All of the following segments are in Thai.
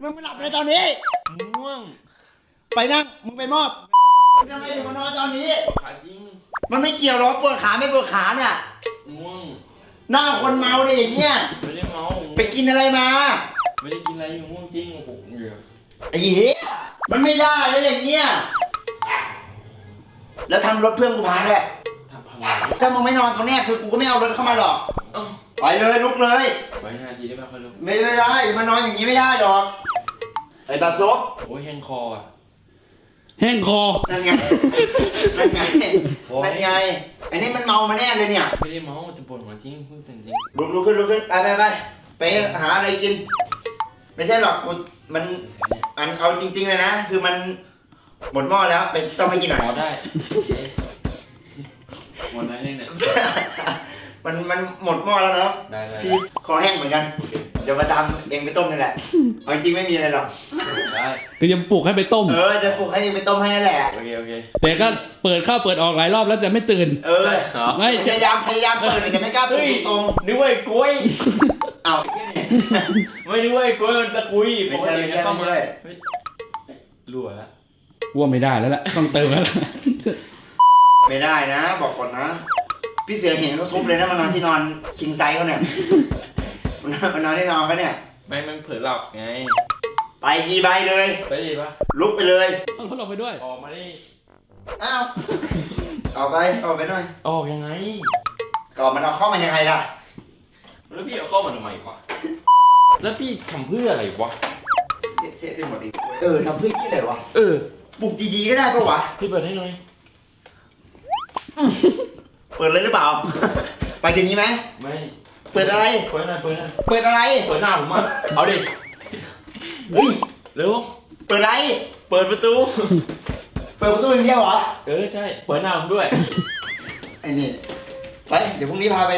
มึงไม่หลับเลยตอนนี้ ง่วงไปนั่ง มึงไปมอบมึงทำไมถึงมานอนตอนนี้ ขาจริงมันไม่เกี่ยวหรอกปวดขาไม่ปวดขาเนี่ยง่วงหน้าคนเมาดิอย่างเงี้ย ไม่ได้เมาไปกินอะไรมา ไม่ได้กินอะไรง่วงจริงโอ้โหเหงื่อไอ้เหี้ยมันไม่ได้แล้วอย่างเงี้ย แล้วทำรถเพื่อนกูพังด้วยทำพังไถ้ามึงไม่นอนตรงเนี้ยคือกูก็ไม่เอารถเข้ามาหรอก เอ้า ไปเลยลุกเลย ไว้ห้านาทีได้ป่ะค่อยลุกไม่ไม่ได้มานอนอย่างนี้ไม่ได้หรอกไอ้บาซบโอ้ยแห้งคออะ แห้งคอ นั่นไงนั่นไงนั่นไงไอ้นี่มันเมามาแน่เลยเนี่ยไม่ได้เมาแต่ปวดหัวจริงพูดจริงจริงลุกลุกขึ้นลุกขึ้นไปไปไปไปหาอะไรกิน ไม่ใช่หรอกกูมันอันเอาจริง ๆเลยนะคือมันหมดหม้อแล้วไปต้องไปกินหน่อยพอได้หมดแล้วเนี่ยเนี่ย มันมันหมดหม้อแล้วเนาะได้ได้พี่คอแห้งเหมือนกัน โอเคเดี๋ยวมาตามเองไปต้มนี่แหละเอาจริงไม่มีอะไรหรอก ได้คือจะปลุกให้ไปต้ม เออจะปลุกให้เองไปต้มให้นั่นแหละ โอเคโอเคแต่ก็เปิดเข้าเปิดออกหลายรอบแล้วแต่ไม่ตื่น เออเหรอไม่ พยายามพยายามเปิดแต่ไม่กล้าเปิดเฮ้ยตรงนึกว่าไอ้กล้วย ๆเอาไอ้เหี้ยเนี่ย ไม่นึกว่าไอ้กล้วยมันตะกุยไม่ปกใช่ติไม่ใช่จะเข้ามาไม่ใช่ เฮ้ยรั่วแล้วว่าไม่ได้แล้วล่ะต้องเติมแล้วล่ะ ไม่ได้นะ บอกก่อนนะ พี่เสือเห็นเขาทุบเลยนะมานอนที่นอนคิงไซส์เขาเนี่ยมันนอนมานอนที่นอนเขาเนี่ย ไม่มันเผลอหลับไง ไปยีใบเลย ไปดิปะลุกไปเลย ต้องรถออกไปด้วยออกมาดิอ้าวออกไปออกไปหน่อยออกยังไง ก่อนมันเอาเข้ามายังไงล่ะ แล้วพี่เอาเข้ามาทำไมวะแล้วพี่ทำเพื่ออะไรวะ เทะไปหมดอีกเออทำเพื่อที่ไหนวะเออ ปลุกดีๆก็ได้ปะวะพี่เปิดให้หน่อยเปิดเลยหรือเปล่า ไปถึงนี้ไหม ไม่เปิดอะไร เปิดหน่อยเปิดหน่อยเปิดอะไร เปิดหน้าผมมาเอาดิเฮ้ยเร็วเปิดอะไร เปิดประตู เปิดประตูอย่างเดียวเหรอ เออใช่ เปิดหน้าผมด้วย ไอ้นี่ ไป เดี๋ยวพรุ่งนี้พาไป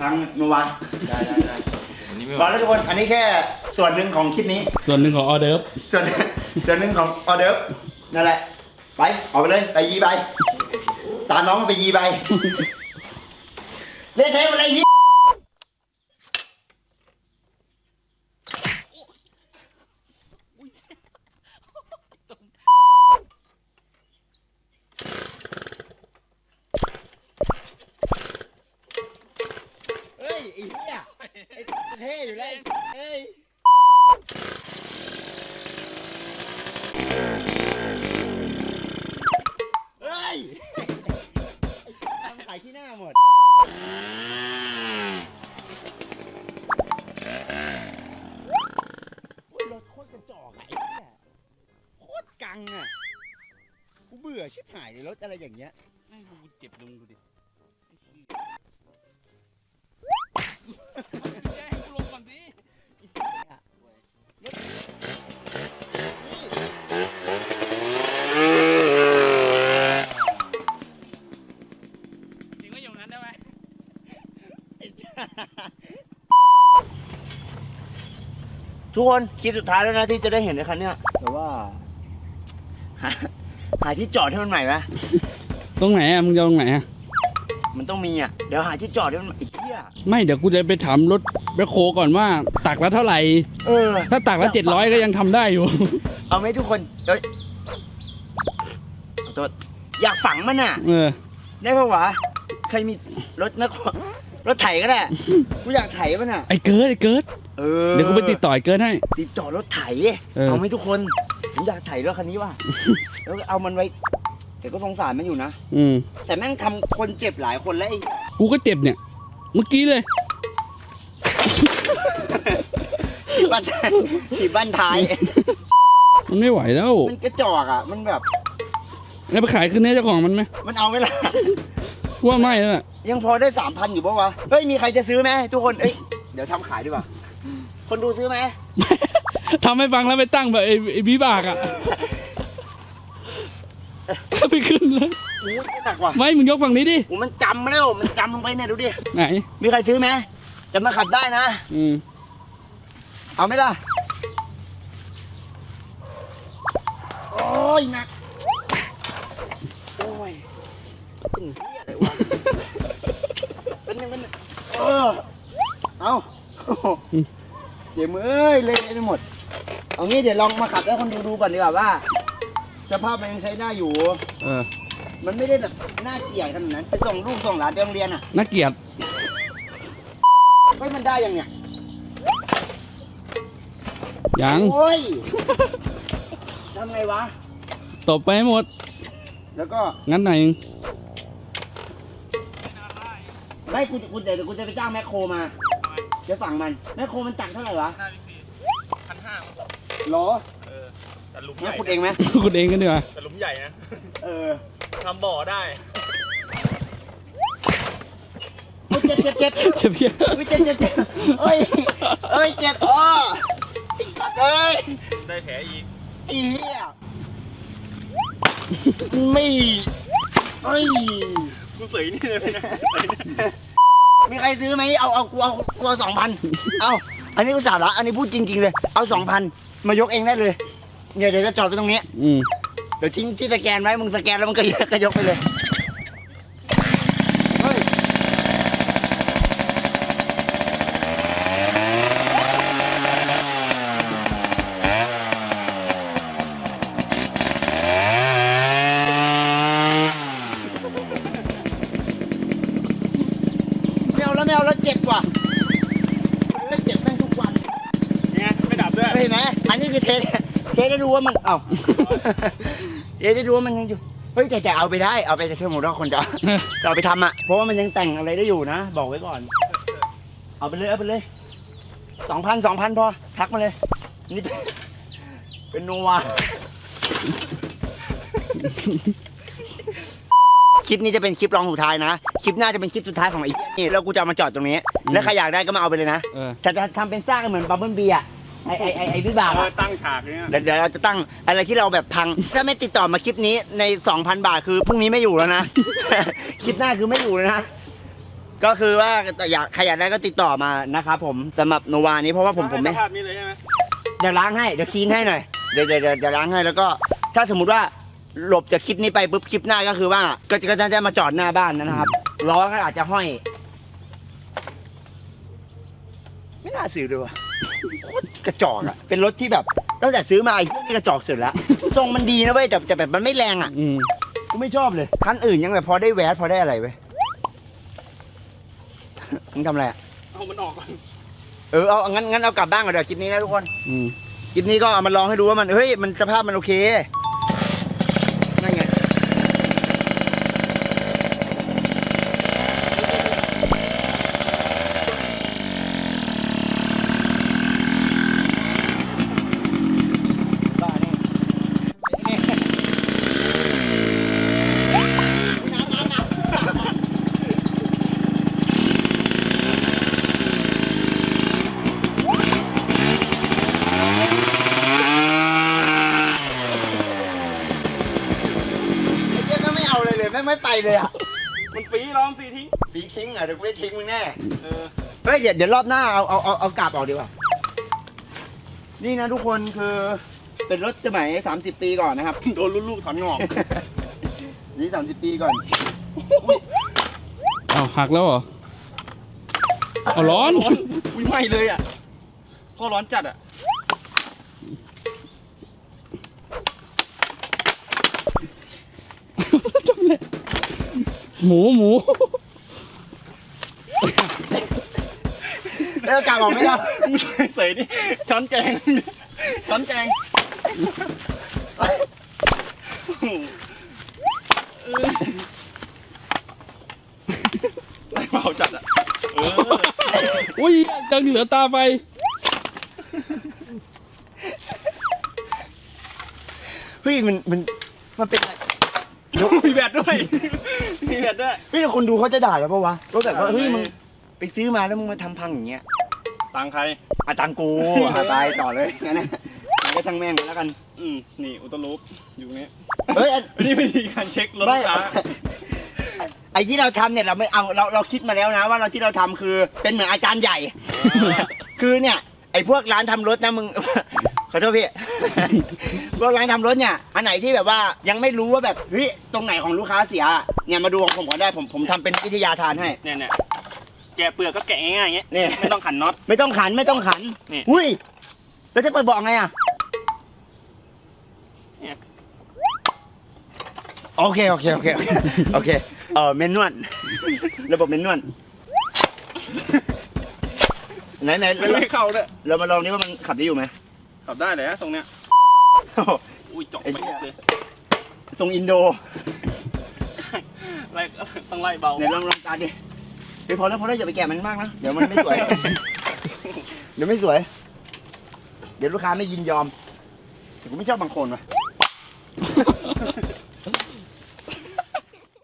ทางโนวาได้ได้ได้อันนี้ไม่บอกแล้วทุกคน อันนี้แค่ส่วนหนึ่งของคลิปนี้ ส่วนหนึ่งของออเดิร์ฟ ส่วนส่วนหนึ่งของออเดิร์ฟนั่นแหละ ไป ออกไปเลย ไปยีใบ ตาน้องมันไปยีใบเล่นเทปอะไรยี่เฮ้ยไอ้เหี้ยไอ้เท่อยู่แล้วเฮ้ย รถโคตรกระจอกอะไอ้เนี่ยโคตรกังอะกูเบื่อชิบหายเลยรถอะไรอย่างเงี้ยไม่ดูเจ็บลุงดูดิแจ้งกูลงก่อนดิ จริงก็อยู่นั้นได้ไหม ทุกคนคลิปสุดท้ายแล้วนะที่จะได้เห็นในคันเนี้ยแต่ว่าหาหาที่จอดให้มันใหม่ไหมตรงไหนอะมึงจะตรงไหนอะมันต้องมีอะเดี๋ยวหาที่จอดให้มันไอ้เหี้ยไม่เดี๋ยวกูจะไปถามรถแบคโคก่อนว่าตักแล้วเท่าไหร่ เออถ้าตักแล้วเจ็ดร้อยก็ยังทำได้อยู่ เอาไหมทุกคนเอ้ยขอโทษอยากฝังมันอะ เออ ได้ปะวะใครมีรถนะรถไถก็ได้ กูอยากไถมันอะไอ้เกิร์ดไอ้เกิร์ด เออเดี๋ยวกูไปติดต่อไอ้เกิร์ดให้ ติดต่อรถไถเออ เอาไหมทุกคนผมอยากไถรถคันนี้ว่ะ แล้วก็เอามันไว้ แต่ก็สงสารมันอยู่นะ อืมแต่แม่งทำคนเจ็บหลายคนแล้วไอ้กูก็เจ็บเนี่ย เมื่อกี้เลย ที่บ้าน ที่บ้านท้าย มันไม่ไหวแล้ว มันกระจอกอะ มันแบบ แล้วไปขายคืนนี้เจ้าของมันไหมมันเอาไหมล่ะกูว่าไม่แล้วล่ะยังพอได้สามพันอยู่ปะวะ เฮ้ย มีใครจะซื้อไหมทุกคน เอ้ย เดี๋ยวทำขายดีกว่า คนดูซื้อไหม ทำให้ฟังแล้วไปตั้งแบบไอ้ไอ้บีบากอะไปขึ้นเลยโอ้ยหนักว่ะไม่มึงยกฝั่งนี้ดิโอ้มันจำมาแล้วมันจำลงไปเนี่ยดูดิ ไหน มีใครซื้อไหม จะมาขับได้นะ อืมเอาไหมล่ะยหนัก โอ้ยเป็นเหี้ยอะไรวะ เป็นหนึ่งเป็นหนึ่งเออ เอาโอ้โห เดี๋ยวมือเอ้ยเละไปหมด เอางี้เดี๋ยวลองมาขับให้คนดูดูก่อนดีกว่าว่า สภาพมันยังใช้ได้อยู่ เออมันไม่ได้แบบน่าเกลียดขนาดนั้นไปส่งลูกส่งหลานไปโรงเรียนอะน่าเกลียดเฮ้ยมันได้ยังเนี่ยยังโอ้ยทำไงวะ ตบไปให้หมด แล้วก็งั้นหน่อยไม่กูกูเดี๋ยวกูจะไปจ้างแมคโครมา จะฝั่งมันแมคโครมันตักเท่าไหร่วะหน้าพี่ซีพันห้าหรอเออแต่หลุมใหงั้ญ่นขุดเองไหมคุณเองกันดีกว่าแต่หลุมใหญ่นะเออทำบ่อได้เฮ้ยเจ็บเจ็บเจ็บเจ็บเพี้ยเฮ้ยเจ็บเจ็บเจ็บเอ้ยเอ้ยเจ็บอ้อไอ้สัตว์เอ้ยได้แผลอีกไอ้เหี้ยไม่เอ้ยกูเสยนี่เลยนะ มีใครซื้อไหมเอาเอากูเอากูเอาสองพันเอาอันนี้กูสาระอันนี้พูดจริง ๆ เลย เอาสองพันมายกเองได้เลยเดี๋ยวเดี๋ยวจะจอดไปตรงนี้อืม เดี๋ยวทิ้งที่สแกนไว้มึงสแกนแล้วมึงก็ยกก็ยกไปเลย เฮ้ย ไม่เอาแล้วไม่เอาแล้วเจ็บกว่าเฮ้ยเจ็บแม่งทุกวัน เนี่ยไม่ดับด้วย เห็นไหมอันนี้คือเทสเทส ได้ดูว่ามันเอ้าเทสได้ดูว่ามันยังอยู่เฮ้ยแต่แต่เอาไปได้เอาไปเท่าหมดว่าคนจะเอาจะเอาไปทำอะเพราะว่ามันยังแต่งอะไรได้อยู่นะ บอกไว้ก่อน เอาไปเลยเอาไปเลยสองพันสองพันพอทักมาเลยนี่เป็นเป็นโนวาคลิปนี้จะเป็นคลิปรองสุดท้ายนะ คลิปหน้าจะเป็นคลิปสุดท้ายของไอ้เหี้ยนี่แล้วกูจะเอามาจอดตรงนี้ แล้วใครอยากได้ก็มาเอาไปเลยนะ เออ จะจะทำเป็นสร้างเหมือนบับเบิ้ลบีอะ ไอไอไอไอวิบากเออะ อตั้งฉากเนี่ยเดี๋ยวเดี๋ยวเราจะตั้งอะไรที่เราแบบพัง ถ้าไม่ติดต่อมาคลิปนี้ใน 2,000 บาทคือพรุ่งนี้ไม่อยู่แล้วนะ คลิปหน้าคือไม่อยู่แล้วนะ ก็คือว่าอยากใครอยากได้ก็ติดต่อมานะครับผมสำหรับโนวานี้เพราะว่าผมผมไม่สภาพนี้เลยใช่ไหมเดี๋ยวล้างให้เดี๋ยวคลีนให้หน่อยเดี๋ยวเดี๋ยวเดี๋ยวเดี๋ยวล้างให้แล้วก็ ถ้าสมมุติว่าหลบจากคลิปนี้ไปปุ๊บคลิปหน้าก็คือว่า ก็จะก็จะมาจอดหน้าบ้านนะครับล้อก็อาจจะห้อย ไม่น่าซื้อเลยว่ะ โคตรกระจอกอะเป็นรถที่แบบตั้งแต่ซื้อมาไอ้เหี้ยนี่กระจอกสุดละทรงมันดีนะเว้ยแต่แต่แบบมันไม่แรงอะอืมกูไม่ชอบเลยคันอื่นยังแบบพอได้แวดพอได้อะไรเว้ยมึงทำอะไรอะเอามันออกก่อนเออเอางั้นงั้นเอากลับบ้านก่อนเดี๋ยวคลิปนี้นะทุกคน อืม คลิปนี้ก็เอามาลองให้ดูว่ามันเฮ้ยมันสภาพมันโอเค นั่นไง บ้าแน่นี่น้ำน้ำน้ำ ไอ้เจ๊แม่งไม่เอาเลย เลยแม่งไม่ไปเลยอะ มันฟรีลองฟรีทิ้งฝีทิ้งอะเดี๋ยวกูไม่ทิ้งมึงแน่ เออ เฮ้ยเดี๋ยวเดี๋ยวรอบหน้าเอาเอาเอาเอากลับออกดีกว่า นี่นะทุกคนคือเป็นรถสมัย30 ปีก่อนนะครับ โดนลูกๆถอนงอก นี่ 30 ปีก่อน เอาหักแล้วเหรอ เอาร้อนร้อนอุ้ยไหม้เลยอะข้อร้อนจัดอะ หมูหมูแล้วกลับออกไม่ได้มึงเสยนี่ช้อนแกงช้อนแกงโอ้โหเออไม่เบาจัดอะเอออุ้ยยังเหลือตาไปเฮ้ยมันมันมันเป็นอะไร มีแบตด้วย มีแบตด้วยเฮ้ยคนดูเขาจะด่าแล้วปะวะรถแบบว่าด่าเฮ้ยไหมมึงไปซื้อมาแล้วมึงมาทำพังอย่างเงี้ยตังค์ใครอาตังกูอะไปต่อเลยงั้นนะงั้นก็ช่างแม่งแล้วกัน อืมนี่อุตลูปอยู่นี้เฮ้ยอันอันนี้วิธีการเช็ครถไม่ ลูกค้าไอ้ที่เราทำเนี่ยเราไม่เอาเราเราคิดมาแล้วนะว่าเราที่เราทำคือเป็นเหมือนอาจารย์ใหญ่ คือเนี่ยไอ้พวกร้านทำรถนะมึง ขอโทษพี่ พวกร้านทำรถเนี่ย อันไหนที่แบบว่ายังไม่รู้ว่าแบบเฮ้ยตรงไหนของลูกค้าเสีย เนี่ยมาดูของผมก็ได้ผมผมทำเป็นวิทยาทานให้ เนี่ยเนี่ยแกะเปลือกก็แกะง่ายๆอย่างเงี้ยนี่ไม่ต้องขันน็อต ไม่ต้องขันไม่ต้องขันนี่ อุ้ยแล้วจะเปิดเบอกไงอะเนี่ยโอเคโอเคโอเคโอเคโอเคเออเมนนวลระบบเมนนวลไหนไหนไม่เราเข้าด้วยเรามาลองนี่ว่ามันขับได้อยู่ไหมขับได้เลยนะตรงเนี้ย อุ้ยเจาะไอ้ไปเลยตรงอินโดไล่ต้องไล่เบาไหนลองลองตาดิเฮ้ยพอแล้วพอแล้วอย่าไปแกะมันมากนะ เดี๋ยวมันไม่สวย เดี๋ยวไม่สวย เดี๋ยวลูกค้าไม่ยินยอมแต่กูไม่ชอบบางคนว่ะ